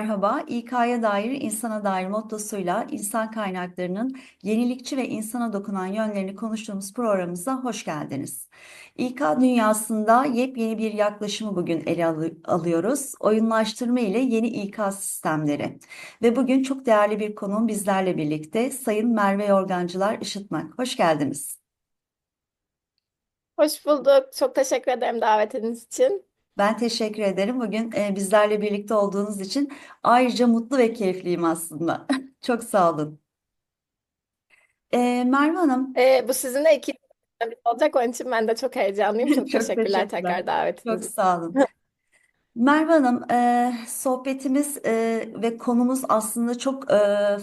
Merhaba. İK'ya dair, insana dair mottosuyla insan kaynaklarının yenilikçi ve insana dokunan yönlerini konuştuğumuz programımıza hoş geldiniz. İK dünyasında yepyeni bir yaklaşımı bugün ele alı- alıyoruz. Oyunlaştırma ile yeni İK sistemleri. Ve bugün çok değerli bir konuğum bizlerle birlikte Sayın Merve Yorgancılar Işıtmak. Hoş geldiniz. Hoş bulduk. Çok teşekkür ederim davetiniz için. Ben teşekkür ederim. Bugün e, bizlerle birlikte olduğunuz için ayrıca mutlu ve keyifliyim aslında. Çok sağ olun. E, Merve Hanım, Ee, bu sizinle iki olacak. Onun için ben de çok heyecanlıyım. Çok çok teşekkürler teşekkürler. tekrar davetiniz Çok için. sağ olun. Merve Hanım, e, sohbetimiz e, ve konumuz aslında çok e,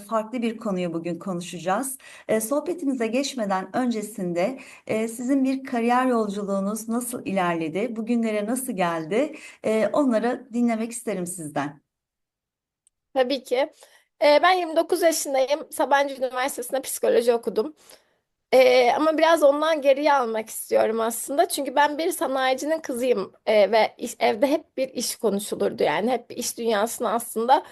farklı bir konuyu bugün konuşacağız. E, sohbetimize geçmeden öncesinde e, sizin bir kariyer yolculuğunuz nasıl ilerledi, bugünlere nasıl geldi, e, onları dinlemek isterim sizden. Tabii ki. Ee, ben 29 yaşındayım. Sabancı Üniversitesi'nde psikoloji okudum. Ee, ama biraz ondan geriye almak istiyorum aslında. Çünkü ben bir sanayicinin kızıyım Ee, ve iş- evde hep bir iş konuşulurdu. Yani hep bir iş dünyasına aslında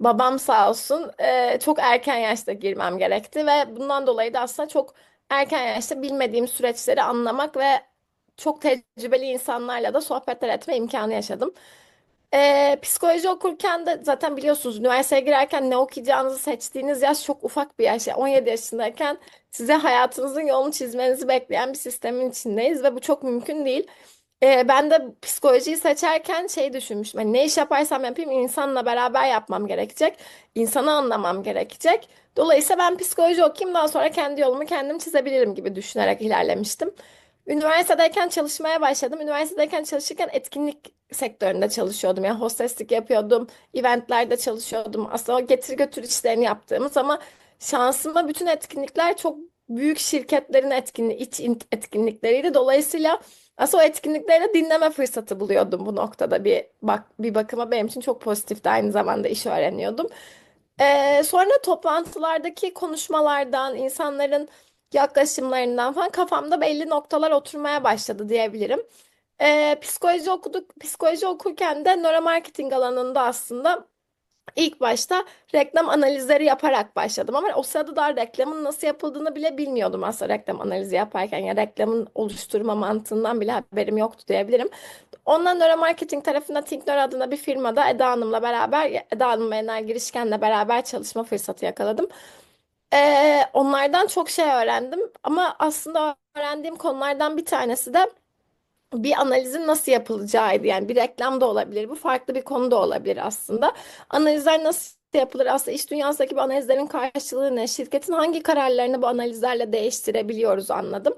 babam sağ olsun e, çok erken yaşta girmem gerekti ve bundan dolayı da aslında çok erken yaşta bilmediğim süreçleri anlamak ve çok tecrübeli insanlarla da sohbetler etme imkanı yaşadım. Ee, psikoloji okurken de zaten biliyorsunuz üniversiteye girerken ne okuyacağınızı seçtiğiniz yaş çok ufak bir yaş. Yani 17 yaşındayken size hayatınızın yolunu çizmenizi bekleyen bir sistemin içindeyiz ve bu çok mümkün değil. Ee, ben de psikolojiyi seçerken şey düşünmüşüm. Hani ne iş yaparsam yapayım insanla beraber yapmam gerekecek. insanı anlamam gerekecek. Dolayısıyla ben psikoloji okuyayım daha sonra kendi yolumu kendim çizebilirim gibi düşünerek ilerlemiştim. Üniversitedeyken çalışmaya başladım. Üniversitedeyken çalışırken etkinlik sektöründe çalışıyordum. Yani hosteslik yapıyordum, eventlerde çalışıyordum. Aslında o getir götür işlerini yaptığımız ama şansıma bütün etkinlikler çok büyük şirketlerin etkinliği, iç etkinlikleriydi. Dolayısıyla aslında o etkinlikleri de dinleme fırsatı buluyordum bu noktada bir bak bir bakıma benim için çok pozitifti. Aynı zamanda iş öğreniyordum. Ee, sonra toplantılardaki konuşmalardan, insanların yaklaşımlarından falan kafamda belli noktalar oturmaya başladı diyebilirim. Ee, psikoloji okuduk. Psikoloji okurken de nöromarketing alanında aslında ilk başta reklam analizleri yaparak başladım. Ama o sırada daha reklamın nasıl yapıldığını bile bilmiyordum aslında reklam analizi yaparken. Ya reklamın oluşturma mantığından bile haberim yoktu diyebilirim. Ondan nöromarketing tarafında Think Nöro adında bir firmada Eda Hanım'la beraber, Eda Hanım ve Enel Girişken'le beraber çalışma fırsatı yakaladım. Ee, onlardan çok şey öğrendim. Ama aslında öğrendiğim konulardan bir tanesi de bir analizin nasıl yapılacağıydı. Yani bir reklam da olabilir, bu farklı bir konu da olabilir aslında. Analizler nasıl yapılır? Aslında iş dünyasındaki bu analizlerin karşılığı ne? Şirketin hangi kararlarını bu analizlerle değiştirebiliyoruz anladım.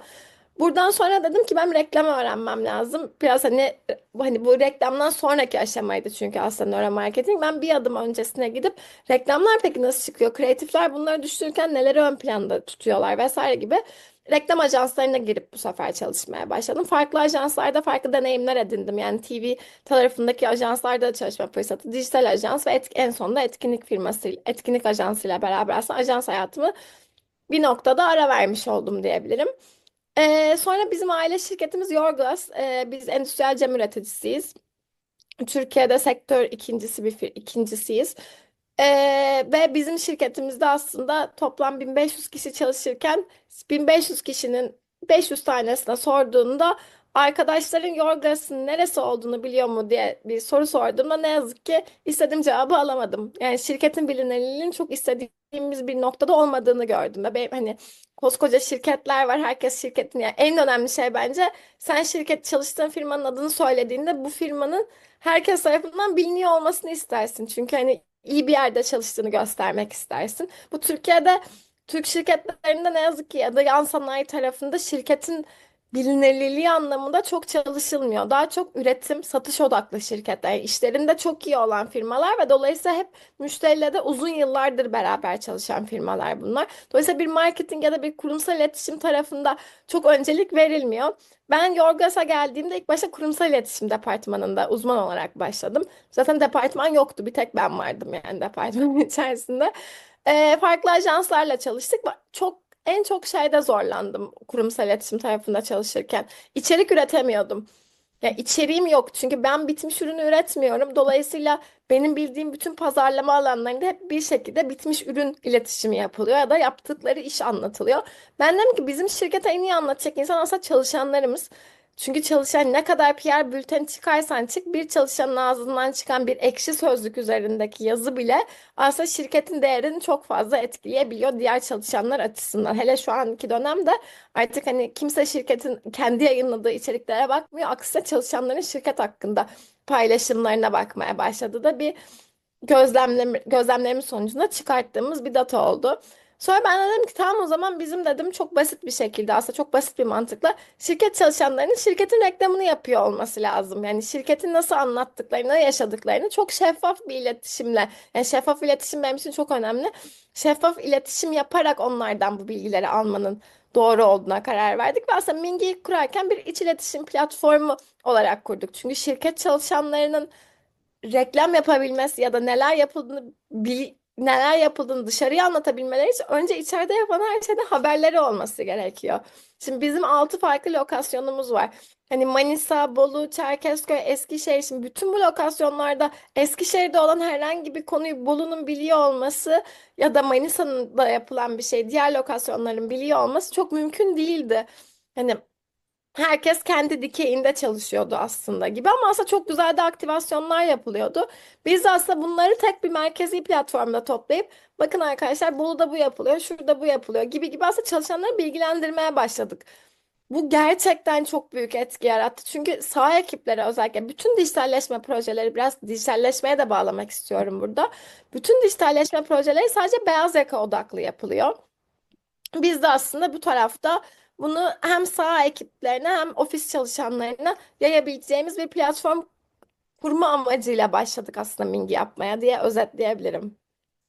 Buradan sonra dedim ki ben reklam öğrenmem lazım. Biraz hani hani bu reklamdan sonraki aşamaydı çünkü aslında nöromarketing. Ben bir adım öncesine gidip reklamlar peki nasıl çıkıyor? Kreatifler bunları düşünürken neleri ön planda tutuyorlar vesaire gibi reklam ajanslarına girip bu sefer çalışmaya başladım. Farklı ajanslarda farklı deneyimler edindim. Yani TV tarafındaki ajanslarda da çalışma fırsatı, dijital ajans ve et- en sonunda etkinlik firması, etkinlik ajansıyla beraber aslında ajans hayatımı bir noktada ara vermiş oldum diyebilirim. Ee, sonra bizim aile şirketimiz Yorglas. Ee, biz endüstriyel cam üreticisiyiz. Türkiye'de sektör ikincisi bir ikincisiyiz. Ee, ve bizim şirketimizde aslında toplam 1500 kişi çalışırken 1500 kişinin 500 tanesine sorduğunda arkadaşların Yorglas'ın neresi olduğunu biliyor mu diye bir soru sorduğumda ne yazık ki istediğim cevabı alamadım. Yani şirketin bilinirliğinin çok istediğimiz bir noktada olmadığını gördüm. Ve benim hani koskoca şirketler var. Herkes şirketin yani en önemli şey bence sen şirket çalıştığın firmanın adını söylediğinde bu firmanın herkes tarafından biliniyor olmasını istersin. Çünkü hani iyi bir yerde çalıştığını göstermek istersin. Bu Türkiye'de Türk şirketlerinde ne yazık ki ya da yan sanayi tarafında şirketin bilinirliliği anlamında çok çalışılmıyor. Daha çok üretim, satış odaklı şirketler, işlerinde çok iyi olan firmalar ve dolayısıyla hep müşteriyle de uzun yıllardır beraber çalışan firmalar bunlar. Dolayısıyla bir marketing ya da bir kurumsal iletişim tarafında çok öncelik verilmiyor. Ben Yorgas'a geldiğimde ilk başta kurumsal iletişim departmanında uzman olarak başladım. Zaten departman yoktu. Bir tek ben vardım yani departmanın içerisinde. Ee, farklı ajanslarla çalıştık. Çok en çok şeyde zorlandım kurumsal iletişim tarafında çalışırken. İçerik üretemiyordum. Ya içeriğim yok çünkü ben bitmiş ürünü üretmiyorum. Dolayısıyla benim bildiğim bütün pazarlama alanlarında hep bir şekilde bitmiş ürün iletişimi yapılıyor ya da yaptıkları iş anlatılıyor. Ben dedim ki bizim şirkete en iyi anlatacak insan aslında çalışanlarımız. Çünkü çalışan ne kadar PR bülteni çıkarsan çık bir çalışanın ağzından çıkan bir ekşi sözlük üzerindeki yazı bile aslında şirketin değerini çok fazla etkileyebiliyor diğer çalışanlar açısından. Hele şu anki dönemde artık hani kimse şirketin kendi yayınladığı içeriklere bakmıyor. Aksine çalışanların şirket hakkında paylaşımlarına bakmaya başladı da bir gözlemlem gözlemlerimiz sonucunda çıkarttığımız bir data oldu. Sonra ben de dedim ki tamam o zaman bizim dedim çok basit bir şekilde aslında çok basit bir mantıkla şirket çalışanlarının şirketin reklamını yapıyor olması lazım. Yani şirketin nasıl anlattıklarını, yaşadıklarını çok şeffaf bir iletişimle yani şeffaf iletişim benim için çok önemli. Şeffaf iletişim yaparak onlardan bu bilgileri almanın doğru olduğuna karar verdik ve aslında Mingi'yi kurarken bir iç iletişim platformu olarak kurduk. Çünkü şirket çalışanlarının reklam yapabilmesi ya da neler yapıldığını bil- neler yapıldığını dışarıya anlatabilmeleri için önce içeride yapan her şeyden haberleri olması gerekiyor. Şimdi bizim altı farklı lokasyonumuz var. Hani Manisa, Bolu, Çerkezköy, Eskişehir. Şimdi bütün bu lokasyonlarda Eskişehir'de olan herhangi bir konuyu Bolu'nun biliyor olması ya da Manisa'nın da yapılan bir şey diğer lokasyonların biliyor olması çok mümkün değildi. Hani Herkes kendi dikeyinde çalışıyordu aslında gibi ama aslında çok güzel de aktivasyonlar yapılıyordu. Biz aslında bunları tek bir merkezi platformda toplayıp bakın arkadaşlar Bolu'da bu yapılıyor, şurada bu yapılıyor gibi gibi aslında çalışanları bilgilendirmeye başladık. Bu gerçekten çok büyük etki yarattı. Çünkü sağ ekiplere özellikle bütün dijitalleşme projeleri biraz dijitalleşmeye de bağlamak istiyorum burada. Bütün dijitalleşme projeleri sadece beyaz yaka odaklı yapılıyor. Biz de aslında bu tarafta bunu hem saha ekiplerine hem ofis çalışanlarına yayabileceğimiz bir platform kurma amacıyla başladık aslında Mingi yapmaya diye özetleyebilirim.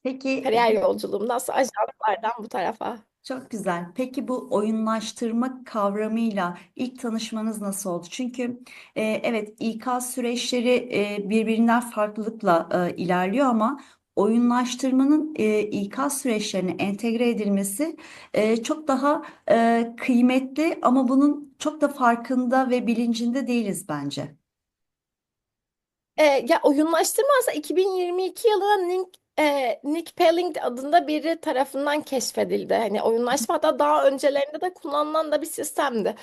Peki Kariyer yolculuğumdan aslında ajanslardan bu tarafa. Çok güzel. Peki bu oyunlaştırma kavramıyla ilk tanışmanız nasıl oldu? Çünkü e, evet İK süreçleri e, birbirinden farklılıkla e, ilerliyor ama oyunlaştırmanın e, İK süreçlerine entegre edilmesi e, çok daha e, kıymetli ama bunun çok da farkında ve bilincinde değiliz bence. E, ya oyunlaştırma aslında 2022 yılında Nick, e, Nick Pelling adında biri tarafından keşfedildi. Hani oyunlaşma hatta daha öncelerinde de kullanılan da bir sistemdi.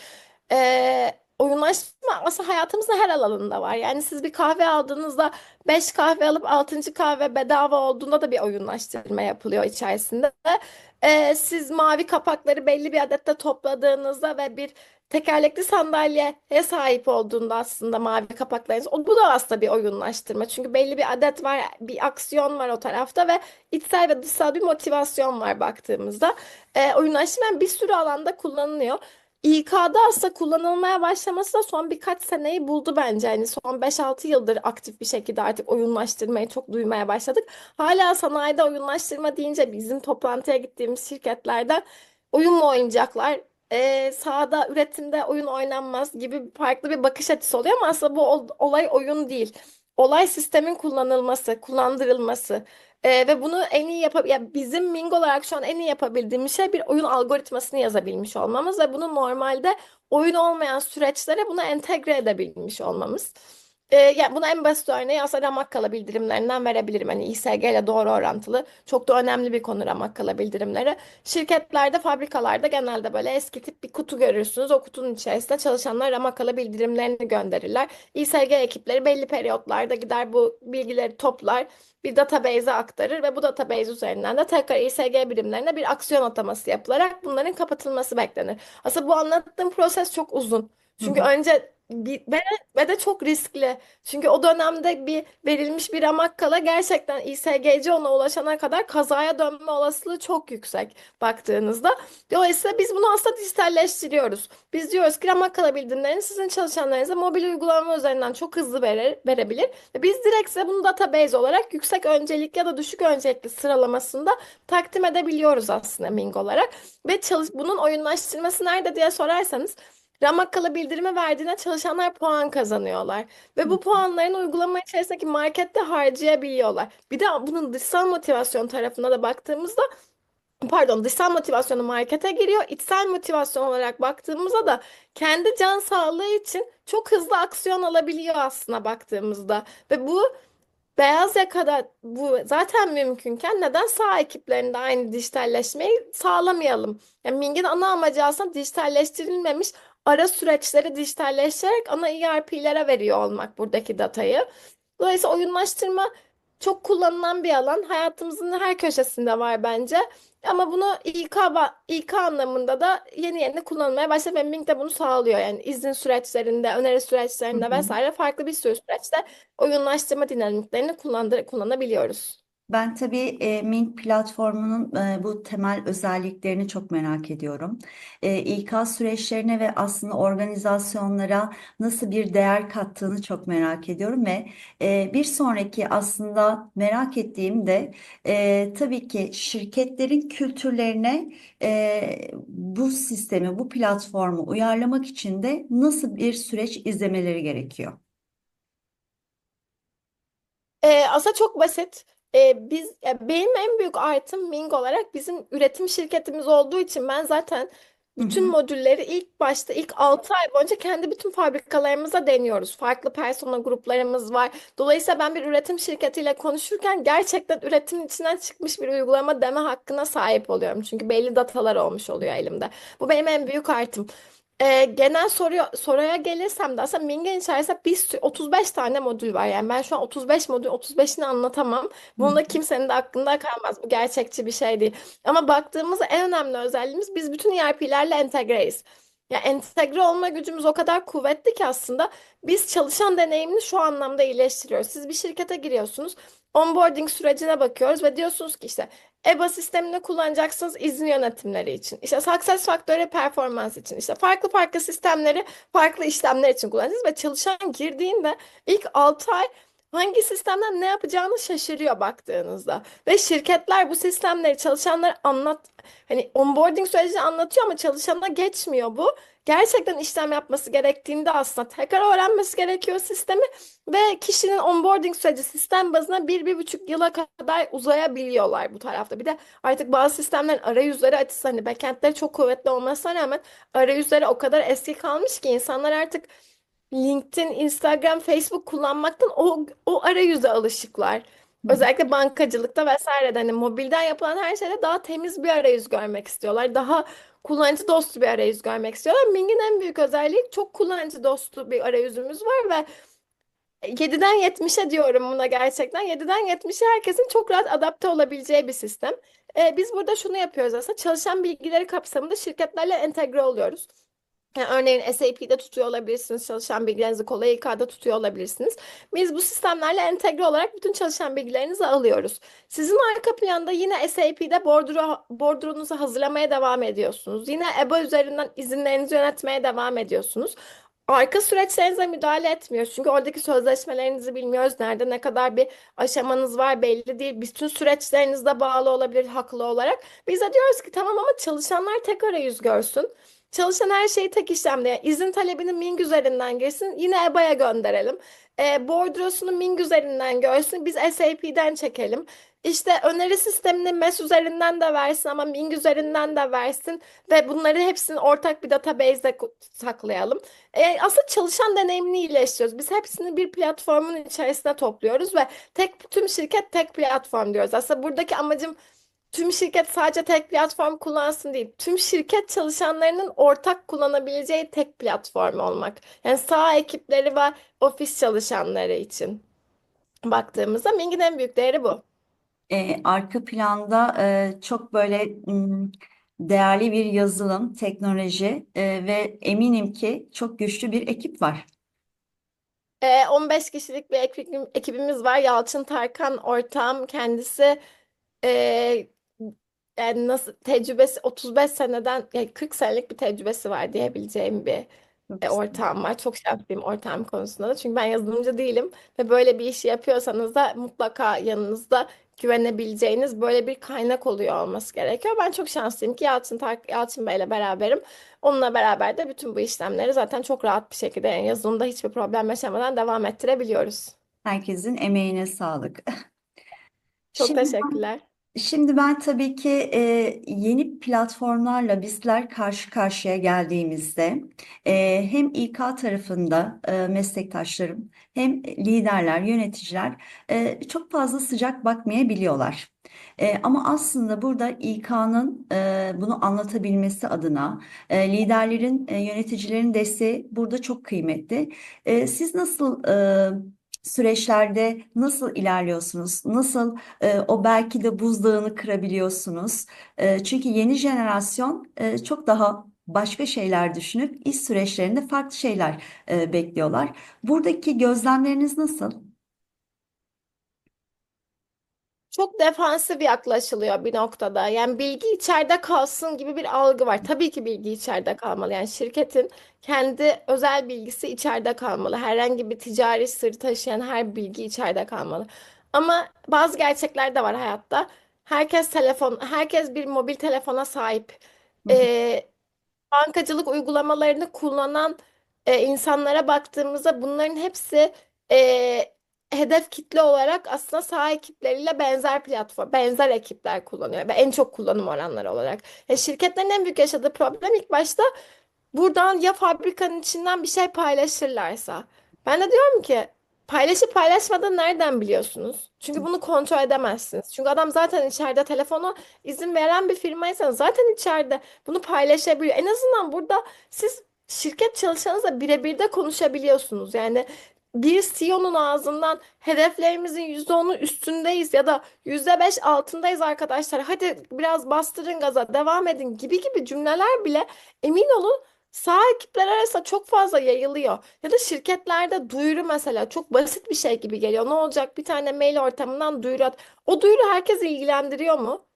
E, oyunlaşma aslında hayatımızın her alanında var. Yani siz bir kahve aldığınızda 5 kahve alıp 6. kahve bedava olduğunda da bir oyunlaştırma yapılıyor içerisinde. E, siz mavi kapakları belli bir adette topladığınızda ve bir tekerlekli sandalyeye sahip olduğunda aslında mavi kapaklarınız o bu da aslında bir oyunlaştırma. Çünkü belli bir adet var, bir aksiyon var o tarafta ve içsel ve dışsal bir motivasyon var baktığımızda. E, oyunlaştırma bir sürü alanda kullanılıyor. İK'da aslında kullanılmaya başlaması da son birkaç seneyi buldu bence. Yani son beş altı yıldır aktif bir şekilde artık oyunlaştırmayı çok duymaya başladık. Hala sanayide oyunlaştırma deyince bizim toplantıya gittiğimiz şirketlerden oyun mu oynayacaklar? e, sahada üretimde oyun oynanmaz gibi farklı bir bakış açısı oluyor ama aslında bu ol- olay oyun değil. Olay sistemin kullanılması, kullandırılması E, ve bunu en iyi yapab ya bizim Ming olarak şu an en iyi yapabildiğimiz şey bir oyun algoritmasını yazabilmiş olmamız ve bunu normalde oyun olmayan süreçlere bunu entegre edebilmiş olmamız. E, yani buna en basit örneği aslında Ramakkala bildirimlerinden verebilirim. Hani İSG ile doğru orantılı. Çok da önemli bir konu Ramakkala bildirimleri. Şirketlerde, fabrikalarda genelde böyle eski tip bir kutu görürsünüz. O kutunun içerisinde çalışanlar Ramakkala bildirimlerini gönderirler. İSG ekipleri belli periyotlarda gider bu bilgileri toplar, bir database'e aktarır ve bu database üzerinden de tekrar İSG birimlerine bir aksiyon ataması yapılarak bunların kapatılması beklenir. Aslında bu anlattığım proses çok uzun. Çünkü önce bir, ve, ve de çok riskli. Çünkü o dönemde bir verilmiş bir Ramakkala gerçekten İSGC ona ulaşana kadar kazaya dönme olasılığı çok yüksek baktığınızda. Dolayısıyla biz bunu aslında dijitalleştiriyoruz. Biz diyoruz ki Ramakkala bildirimlerini sizin çalışanlarınıza mobil uygulama üzerinden çok hızlı verir, verebilir. Ve biz direkt size bunu database olarak yüksek öncelik ya da düşük öncelikli sıralamasında takdim edebiliyoruz aslında Ming olarak. Ve çalış bunun oyunlaştırması nerede diye sorarsanız Ramakkala bildirimi verdiğinde çalışanlar puan kazanıyorlar. Ve bu puanların uygulama içerisindeki markette harcayabiliyorlar. Bir de bunun dışsal motivasyon tarafına da baktığımızda pardon dışsal motivasyonu markete giriyor. İçsel motivasyon olarak baktığımızda da kendi can sağlığı için çok hızlı aksiyon alabiliyor aslında baktığımızda. Ve bu beyaz yakada bu zaten mümkünken neden sağ ekiplerinde aynı dijitalleşmeyi sağlamayalım? Yani Ming'in ana amacı aslında dijitalleştirilmemiş ara süreçleri dijitalleştirerek ana ERP'lere veriyor olmak buradaki datayı. Dolayısıyla oyunlaştırma çok kullanılan bir alan. Hayatımızın her köşesinde var bence. Ama bunu İK, İK anlamında da yeni yeni kullanılmaya başladı ve Ming de bunu sağlıyor. Yani izin süreçlerinde, öneri süreçlerinde hı. vesaire farklı bir sürü süreçte oyunlaştırma dinamiklerini kullanabiliyoruz. Ben tabii e, Mint platformunun e, bu temel özelliklerini çok merak ediyorum. E, İK süreçlerine ve aslında organizasyonlara nasıl bir değer kattığını çok merak ediyorum ve e, bir sonraki aslında merak ettiğim de e, tabii ki şirketlerin kültürlerine e, bu sistemi, bu platformu uyarlamak için de nasıl bir süreç izlemeleri gerekiyor? Ee, aslında çok basit. Ee, biz ya benim en büyük artım Ming olarak bizim üretim şirketimiz olduğu için ben zaten Hı bütün hı. modülleri ilk başta ilk 6 ay boyunca kendi bütün fabrikalarımıza deniyoruz. Farklı persona gruplarımız var. Dolayısıyla ben bir üretim şirketiyle konuşurken gerçekten üretimin içinden çıkmış bir uygulama deme hakkına sahip oluyorum. Çünkü belli datalar olmuş oluyor elimde. Bu benim en büyük artım. Ee, genel soruya, soruya gelirsem de aslında Ming'in içerisinde bir sürü, 35 tane modül var. Yani ben şu an 35 modül 35'ini anlatamam. Hı Bunu da hı. kimsenin de aklında kalmaz. Bu gerçekçi bir şey değil. Ama baktığımızda en önemli özelliğimiz biz bütün ERP'lerle entegreyiz. Ya entegre olma gücümüz o kadar kuvvetli ki aslında biz çalışan deneyimini şu anlamda iyileştiriyoruz. Siz bir şirkete giriyorsunuz. Onboarding sürecine bakıyoruz ve diyorsunuz ki işte EBA sistemini kullanacaksınız izin yönetimleri için. İşte success faktörü performans için. İşte farklı farklı sistemleri farklı işlemler için kullanacağız ve çalışan girdiğinde ilk 6 ay hangi sistemden ne yapacağını şaşırıyor baktığınızda. Ve şirketler bu sistemleri çalışanlara anlat hani onboarding sürecini anlatıyor ama çalışana geçmiyor bu. Gerçekten işlem yapması gerektiğinde aslında tekrar öğrenmesi gerekiyor sistemi ve kişinin onboarding süreci sistem bazına bir, bir buçuk yıla kadar uzayabiliyorlar bu tarafta. Bir de artık bazı sistemlerin arayüzleri açısı hani backendleri çok kuvvetli olmasına rağmen arayüzleri o kadar eski kalmış ki insanlar artık LinkedIn, Instagram, Facebook kullanmaktan o, o arayüze alışıklar. Özellikle bankacılıkta vesairede hani mobilden yapılan her şeyde daha temiz bir arayüz görmek istiyorlar. Daha kullanıcı dostu bir arayüz görmek istiyorlar. Ming'in en büyük özelliği çok kullanıcı dostu bir arayüzümüz var ve 7'den 70'e diyorum buna gerçekten. 7'den 70'e herkesin çok rahat adapte olabileceği bir sistem. Ee, biz burada şunu yapıyoruz aslında. Çalışan bilgileri kapsamında şirketlerle entegre oluyoruz. Yani örneğin SAP'de tutuyor olabilirsiniz. Çalışan bilgilerinizi kolay İK'da tutuyor olabilirsiniz. Biz bu sistemlerle entegre olarak bütün çalışan bilgilerinizi alıyoruz. Sizin arka planda yine SAP'de bordro, bordronuzu hazırlamaya devam ediyorsunuz. Yine EBA üzerinden izinlerinizi yönetmeye devam ediyorsunuz. Arka süreçlerinize müdahale etmiyoruz. Çünkü oradaki sözleşmelerinizi bilmiyoruz. Nerede ne kadar bir aşamanız var belli değil. Bütün süreçleriniz de bağlı olabilir haklı olarak. Biz de diyoruz ki tamam ama çalışanlar tek arayüz görsün. Çalışan her şeyi tek işlemde. Yani izin talebini Ming üzerinden girsin. Yine EBA'ya gönderelim. E, bordrosunu Ming üzerinden görsün. Biz SAP'den çekelim. İşte öneri sistemini MES üzerinden de versin ama Ming üzerinden de versin. Ve bunları hepsini ortak bir database'de saklayalım. E, aslında çalışan deneyimini iyileştiriyoruz. Biz hepsini bir platformun içerisine topluyoruz ve tek tüm şirket tek platform diyoruz. Aslında buradaki amacım tüm şirket sadece tek platform kullansın değil. Tüm şirket çalışanlarının ortak kullanabileceği tek platform olmak. Yani sağ ekipleri ve ofis çalışanları için baktığımızda Ming'in en büyük değeri bu. E, arka planda e, çok böyle değerli bir yazılım, teknoloji e, ve eminim ki çok güçlü bir ekip var. E, 15 kişilik bir ekibim- ekibimiz var. Yalçın Tarkan ortağım kendisi e, yani nasıl tecrübesi 35 seneden yani 40 senelik bir tecrübesi var diyebileceğim bir Çok e, güzel. ortağım var. Çok şanslıyım ortağım konusunda da. Çünkü ben yazılımcı değilim ve böyle bir işi yapıyorsanız da mutlaka yanınızda güvenebileceğiniz böyle bir kaynak oluyor olması gerekiyor. Ben çok şanslıyım ki Yalçın, Tark- Yalçın Bey'le beraberim. Onunla beraber de bütün bu işlemleri zaten çok rahat bir şekilde yani yazılımda hiçbir problem yaşamadan devam ettirebiliyoruz. Herkesin emeğine sağlık. Çok Şimdi teşekkürler. Şimdi ben tabii ki e, yeni platformlarla bizler karşı karşıya geldiğimizde e, hem İK tarafında e, meslektaşlarım hem liderler, yöneticiler e, çok fazla sıcak bakmayabiliyorlar. E, ama aslında burada İK'nın bunu anlatabilmesi adına e, liderlerin, e, yöneticilerin desteği burada çok kıymetli. E, siz nasıl e, süreçlerde nasıl ilerliyorsunuz? Nasıl e, o belki de buzdağını kırabiliyorsunuz? E, çünkü yeni jenerasyon e, çok daha başka şeyler düşünüp iş süreçlerinde farklı şeyler e, bekliyorlar. Buradaki gözlemleriniz nasıl? Çok defansif yaklaşılıyor bir noktada. Yani bilgi içeride kalsın gibi bir algı var. Tabii ki bilgi içeride kalmalı. Yani şirketin kendi özel bilgisi içeride kalmalı. Herhangi bir ticari sır taşıyan her bilgi içeride kalmalı. Ama bazı gerçekler de var hayatta. Herkes telefon, herkes bir mobil telefona sahip. Ee, bankacılık uygulamalarını kullanan e, insanlara baktığımızda bunların hepsi e, hedef kitle olarak aslında saha ekipleriyle benzer platform, benzer ekipler kullanıyor ve en çok kullanım oranları olarak. E, şirketlerin en büyük yaşadığı problem ilk başta buradan ya fabrikanın içinden bir şey paylaşırlarsa. Ben de diyorum ki paylaşıp paylaşmadan nereden biliyorsunuz? Çünkü bunu kontrol edemezsiniz. Çünkü adam zaten içeride telefona izin veren bir firmaysanız zaten içeride bunu paylaşabiliyor. En azından burada siz şirket çalışanınızla birebir de konuşabiliyorsunuz. Yani bir CEO'nun ağzından hedeflerimizin %10'u üstündeyiz ya da %5 altındayız arkadaşlar. Hadi biraz bastırın gaza, devam edin gibi gibi cümleler bile emin olun sağ ekipler arasında çok fazla yayılıyor. Ya da şirketlerde duyuru mesela çok basit bir şey gibi geliyor. Ne olacak? Bir tane mail ortamından duyuru at. O duyuru herkesi ilgilendiriyor mu?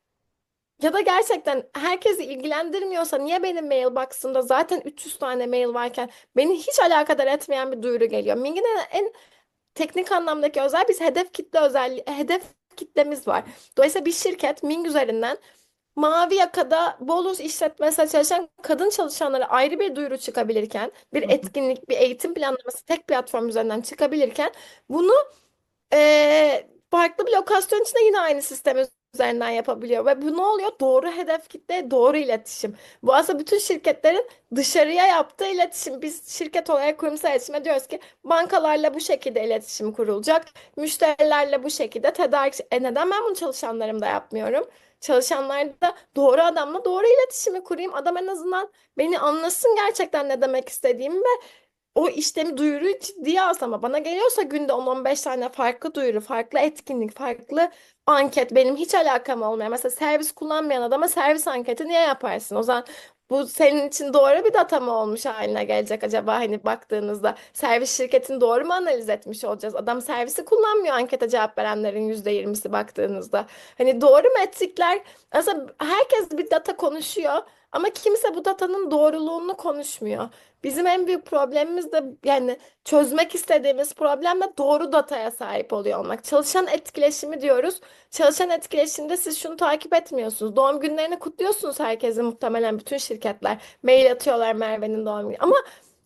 Ya da gerçekten herkesi ilgilendirmiyorsa niye benim mailbox'ımda zaten 300 tane mail varken beni hiç alakadar etmeyen bir duyuru geliyor? Ming'in en, teknik anlamdaki özel biz hedef kitle özelliği hedef kitlemiz var. Dolayısıyla bir şirket Ming üzerinden mavi yakada bonus işletmesine çalışan kadın çalışanlara ayrı bir duyuru çıkabilirken bir etkinlik, bir eğitim planlaması tek platform üzerinden çıkabilirken bunu ee, farklı bir lokasyon içinde yine aynı sistem üzerinden yapabiliyor ve bu ne oluyor? Doğru hedef kitle, doğru iletişim. Bu aslında bütün şirketlerin dışarıya yaptığı iletişim. Biz şirket olarak kurumsal iletişime diyoruz ki bankalarla bu şekilde iletişim kurulacak, müşterilerle bu şekilde tedarik. E neden ben bunu çalışanlarımda yapmıyorum? Çalışanlarda doğru adamla doğru iletişimi kurayım. Adam en azından beni anlasın gerçekten ne demek istediğimi o işlemi duyuruyu ciddiye alsın ama bana geliyorsa günde 10-15 tane farklı duyuru, farklı etkinlik, farklı anket benim hiç alakam olmayan. Mesela servis kullanmayan adama servis anketi niye yaparsın? O zaman bu senin için doğru bir data mı olmuş haline gelecek acaba hani baktığınızda servis şirketini doğru mu analiz etmiş olacağız? Adam servisi kullanmıyor ankete cevap verenlerin %20'si baktığınızda. Hani doğru metrikler aslında herkes bir data konuşuyor ama kimse bu datanın doğruluğunu konuşmuyor. Bizim en büyük problemimiz de yani çözmek istediğimiz problem de doğru dataya sahip oluyor olmak. Çalışan etkileşimi diyoruz. Çalışan etkileşimde siz şunu takip etmiyorsunuz. Doğum günlerini kutluyorsunuz herkesin muhtemelen bütün şirketler. Mail atıyorlar Merve'nin doğum günü. Ama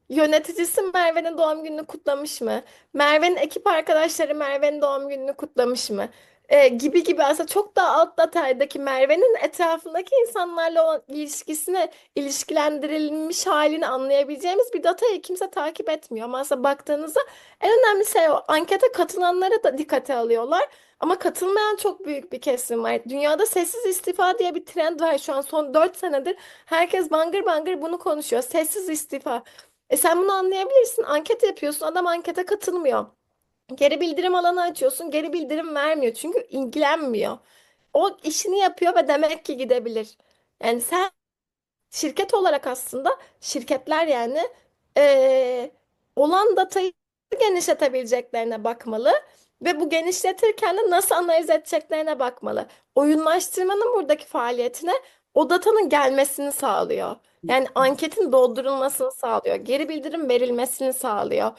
yöneticisi Merve'nin doğum gününü kutlamış mı? Merve'nin ekip arkadaşları Merve'nin doğum gününü kutlamış mı? E, gibi gibi aslında çok daha alt detay,daki Merve'nin etrafındaki insanlarla olan ilişkisine ilişkilendirilmiş halini anlayabileceğimiz bir datayı kimse takip etmiyor. Ama aslında baktığınızda en önemli şey o ankete katılanları da dikkate alıyorlar. Ama katılmayan çok büyük bir kesim var. Dünyada sessiz istifa diye bir trend var şu an son 4 senedir. Herkes bangır bangır bunu konuşuyor. Sessiz istifa. E sen bunu anlayabilirsin. Anket yapıyorsun. Adam ankete katılmıyor. Geri bildirim alanı açıyorsun. Geri bildirim vermiyor. Çünkü ilgilenmiyor. O işini yapıyor ve demek ki gidebilir. Yani sen şirket olarak aslında şirketler yani eee, olan datayı genişletebileceklerine bakmalı ve bu genişletirken de nasıl analiz edeceklerine bakmalı. Oyunlaştırmanın buradaki faaliyetine o datanın gelmesini sağlıyor. Yani anketin doldurulmasını sağlıyor. Geri bildirim verilmesini sağlıyor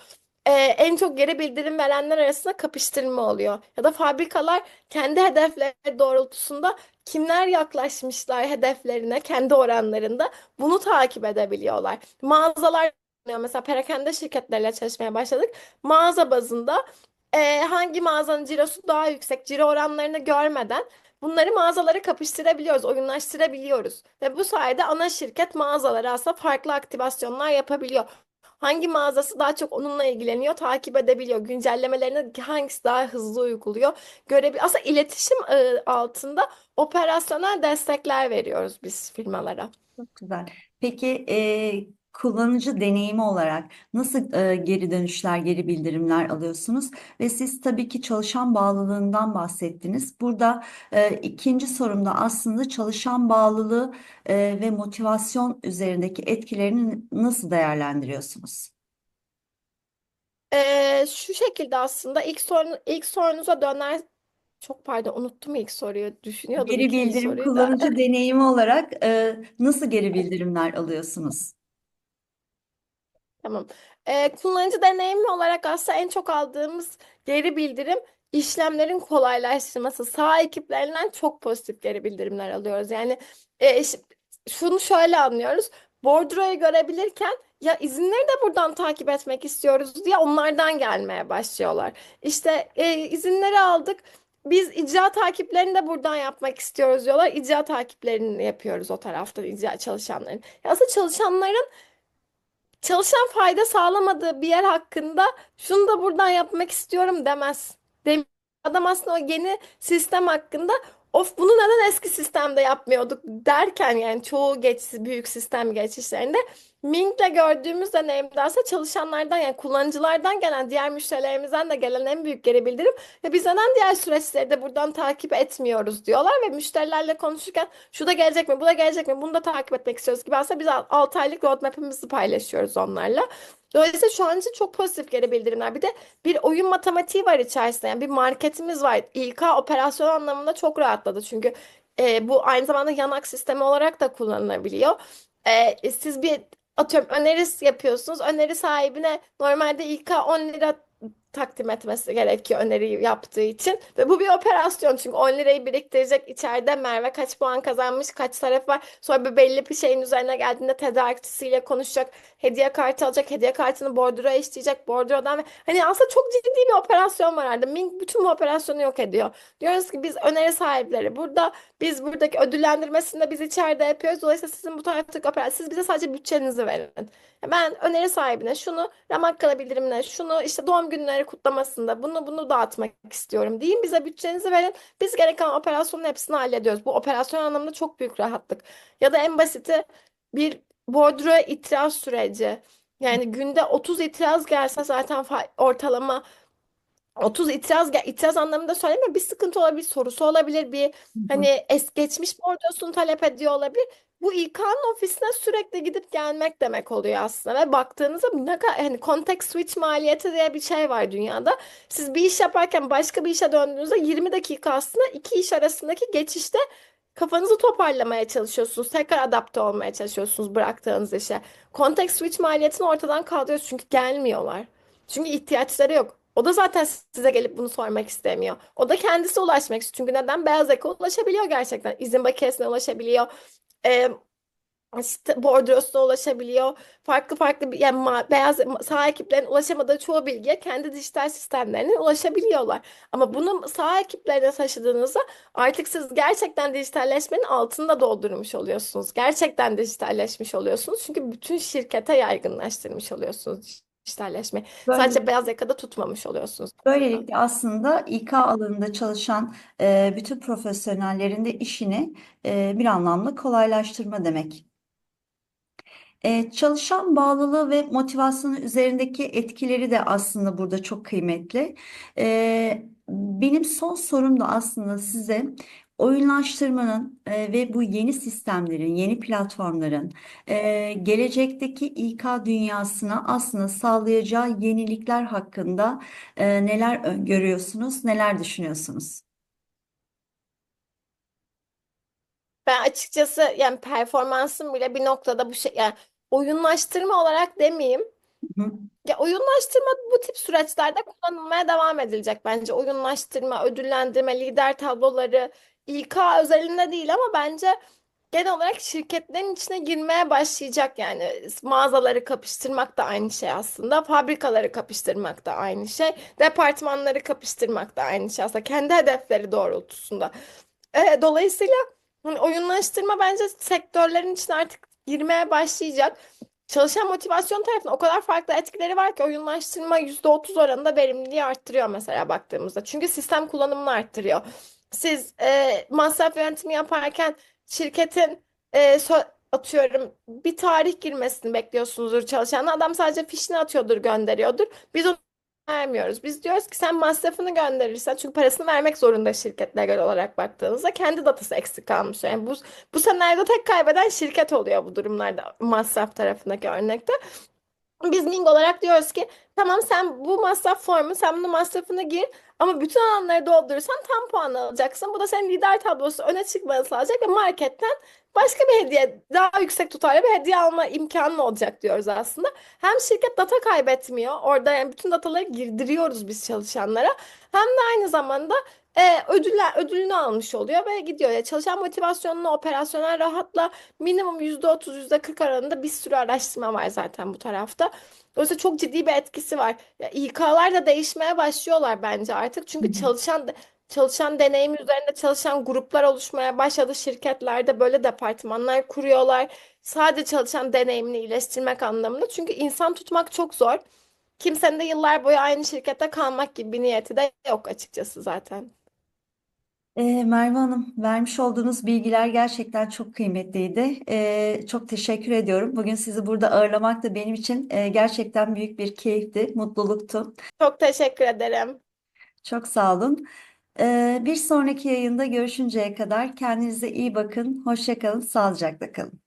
e, en çok geri bildirim verenler arasında kapıştırma oluyor. Ya da fabrikalar kendi hedefleri doğrultusunda kimler yaklaşmışlar hedeflerine kendi oranlarında bunu takip edebiliyorlar. Mağazalar mesela perakende şirketlerle çalışmaya başladık. Mağaza bazında e, hangi mağazanın cirosu daha yüksek ciro oranlarını görmeden bunları mağazalara kapıştırabiliyoruz, oyunlaştırabiliyoruz. Ve bu sayede ana şirket mağazalara aslında farklı aktivasyonlar yapabiliyor. Hangi mağazası daha çok onunla ilgileniyor, takip edebiliyor. Güncellemelerini hangisi daha hızlı uyguluyor görebiliyor. Aslında iletişim ağı altında operasyonel destekler veriyoruz biz firmalara. Çok güzel. Peki e, kullanıcı deneyimi olarak nasıl e, geri dönüşler, geri bildirimler alıyorsunuz? Ve siz tabii ki çalışan bağlılığından bahsettiniz. Burada e, ikinci sorumda aslında çalışan bağlılığı e, ve motivasyon üzerindeki etkilerini nasıl değerlendiriyorsunuz? Ee, şu şekilde aslında ilk sorun, ilk sorunuza döner. Çok pardon unuttum ilk soruyu. Düşünüyordum Geri ikinci bildirim soruyu da. kullanıcı deneyimi olarak e, nasıl geri bildirimler alıyorsunuz? Tamam. Ee, kullanıcı deneyimi olarak aslında en çok aldığımız geri bildirim işlemlerin kolaylaştırması. Sağ ekiplerinden çok pozitif geri bildirimler alıyoruz. Yani e, şunu şöyle anlıyoruz. Bordroyu görebilirken ya izinleri de buradan takip etmek istiyoruz diye onlardan gelmeye başlıyorlar. İşte e, izinleri aldık. Biz icra takiplerini de buradan yapmak istiyoruz diyorlar. İcra takiplerini yapıyoruz o tarafta icra çalışanların. Ya aslında çalışanların çalışan fayda sağlamadığı bir yer hakkında şunu da buradan yapmak istiyorum demez. Dem Adam aslında o yeni sistem hakkında of bunu neden eski sistemde yapmıyorduk derken yani çoğu geç, büyük sistem geçişlerinde Ming'le gördüğümüz deneyimde aslında çalışanlardan yani kullanıcılardan gelen diğer müşterilerimizden de gelen en büyük geri bildirim ve biz neden diğer süreçleri de buradan takip etmiyoruz diyorlar ve müşterilerle konuşurken şu da gelecek mi bu da gelecek mi bunu da takip etmek istiyoruz gibi aslında biz 6 aylık roadmap'imizi paylaşıyoruz onlarla. Dolayısıyla şu an için çok pozitif geri bildirimler. Bir de bir oyun matematiği var içerisinde. Yani bir marketimiz var. İK operasyon anlamında çok rahatladı. Çünkü e, bu aynı zamanda yanak sistemi olarak da kullanılabiliyor. E, siz bir atıyorum öneri yapıyorsunuz. Öneri sahibine normalde İK 10 lira takdim etmesi gerekiyor öneriyi yaptığı için. Ve bu bir operasyon çünkü 10 lirayı biriktirecek içeride Merve kaç puan kazanmış, kaç taraf var. Sonra bir belli bir şeyin üzerine geldiğinde tedarikçisiyle konuşacak, hediye kartı alacak, hediye kartını bordroya eşleyecek, bordrodan ve hani aslında çok ciddi bir operasyon var orada. Ming bütün bu operasyonu yok ediyor. Diyoruz ki biz öneri sahipleri burada biz buradaki ödüllendirmesini de biz içeride yapıyoruz. Dolayısıyla sizin bu taraftaki operasyon siz bize sadece bütçenizi verin. Ben öneri sahibine şunu, Ramakkala bildirimine şunu, işte doğum günleri kutlamasında bunu bunu dağıtmak istiyorum deyin. Bize bütçenizi verin. Biz gereken operasyonun hepsini hallediyoruz. Bu operasyon anlamında çok büyük rahatlık. Ya da en basiti bir bordroya itiraz süreci. Yani günde 30 itiraz gelse zaten ortalama 30 itiraz itiraz anlamında söylemiyorum. Bir sıkıntı olabilir, sorusu olabilir, bir hani es geçmiş bordrosunu talep ediyor olabilir. Bu İK'nın ofisine sürekli gidip gelmek demek oluyor aslında ve baktığınızda ne kadar hani context switch maliyeti diye bir şey var dünyada. Siz bir iş yaparken başka bir işe döndüğünüzde 20 dakika aslında iki iş arasındaki geçişte kafanızı toparlamaya çalışıyorsunuz. Tekrar adapte olmaya çalışıyorsunuz bıraktığınız işe. Context switch maliyetini ortadan kaldırıyoruz çünkü gelmiyorlar. Çünkü ihtiyaçları yok. O da zaten size gelip bunu sormak istemiyor. O da kendisi ulaşmak istiyor. Çünkü neden? Beyaz yaka ulaşabiliyor gerçekten. İzin bakiyesine ulaşabiliyor. İşte bordrosuna ulaşabiliyor. Farklı farklı yani beyaz sağ ekiplerin ulaşamadığı çoğu bilgiye kendi dijital sistemlerine ulaşabiliyorlar. Ama bunu sağ ekiplerine taşıdığınızda artık siz gerçekten dijitalleşmenin altında doldurmuş oluyorsunuz. Gerçekten dijitalleşmiş oluyorsunuz. Çünkü bütün şirkete yaygınlaştırmış oluyorsunuz dijitalleşmeyi. Böyle Sadece beyaz yakada tutmamış oluyorsunuz. Böylelikle aslında İK alanında çalışan e, bütün profesyonellerin de işini e, bir anlamda kolaylaştırma demek. E, çalışan bağlılığı ve motivasyonu üzerindeki etkileri de aslında burada çok kıymetli. E, benim son sorum da aslında size oyunlaştırmanın e, ve bu yeni sistemlerin, yeni platformların e, gelecekteki İK dünyasına aslında sağlayacağı yenilikler hakkında e, neler öngörüyorsunuz, neler düşünüyorsunuz? Ben açıkçası yani performansım bile bir noktada bu şey yani oyunlaştırma olarak demeyeyim. Hı hı. Ya oyunlaştırma bu tip süreçlerde kullanılmaya devam edilecek bence. Oyunlaştırma, ödüllendirme, lider tabloları İK özelinde değil ama bence genel olarak şirketlerin içine girmeye başlayacak yani. Mağazaları kapıştırmak da aynı şey aslında. Fabrikaları kapıştırmak da aynı şey. Departmanları kapıştırmak da aynı şey aslında. Kendi hedefleri doğrultusunda. E, dolayısıyla hani oyunlaştırma bence sektörlerin içine artık girmeye başlayacak. Çalışan motivasyon tarafında o kadar farklı etkileri var ki oyunlaştırma %30 oranında verimliliği arttırıyor mesela baktığımızda. Çünkü sistem kullanımını arttırıyor. Siz e, masraf yönetimi yaparken şirketin e, sö- atıyorum bir tarih girmesini bekliyorsunuzdur çalışan adam sadece fişini atıyordur gönderiyordur. Biz onu vermiyoruz. Biz diyoruz ki sen masrafını gönderirsen çünkü parasını vermek zorunda şirketler genel olarak baktığınızda kendi datası eksik kalmış. Yani bu, bu senaryoda tek kaybeden şirket oluyor bu durumlarda masraf tarafındaki örnekte. Biz Ming olarak diyoruz ki tamam sen bu masraf formu sen bunun masrafını gir ama bütün alanları doldurursan tam puan alacaksın. Bu da senin lider tablosu öne çıkmanı sağlayacak ve marketten başka bir hediye daha yüksek tutarlı bir hediye alma imkanın olacak diyoruz aslında. Hem şirket data kaybetmiyor. Orada yani bütün dataları girdiriyoruz biz çalışanlara. Hem de aynı zamanda e, ödüller, ödülünü almış oluyor ve gidiyor. Ya çalışan motivasyonunu operasyonel rahatla minimum %30, %40 aralığında bir sürü araştırma var zaten bu tarafta. Dolayısıyla çok ciddi bir etkisi var. Ya, İK'lar da değişmeye başlıyorlar bence artık. Çünkü çalışan çalışan deneyimi üzerinde çalışan gruplar oluşmaya başladı. Şirketlerde böyle departmanlar kuruyorlar. Sadece çalışan deneyimini iyileştirmek anlamında. Çünkü insan tutmak çok zor. Kimsenin de yıllar boyu aynı şirkette kalmak gibi bir niyeti de yok açıkçası zaten. Ee, Merve Hanım, vermiş olduğunuz bilgiler gerçekten çok kıymetliydi. Ee, çok teşekkür ediyorum. Bugün sizi burada ağırlamak da benim için e, gerçekten büyük bir keyifti, mutluluktu. Çok teşekkür ederim. Çok sağ olun. Ee, bir sonraki yayında görüşünceye kadar kendinize iyi bakın, hoşça kalın, sağlıcakla kalın.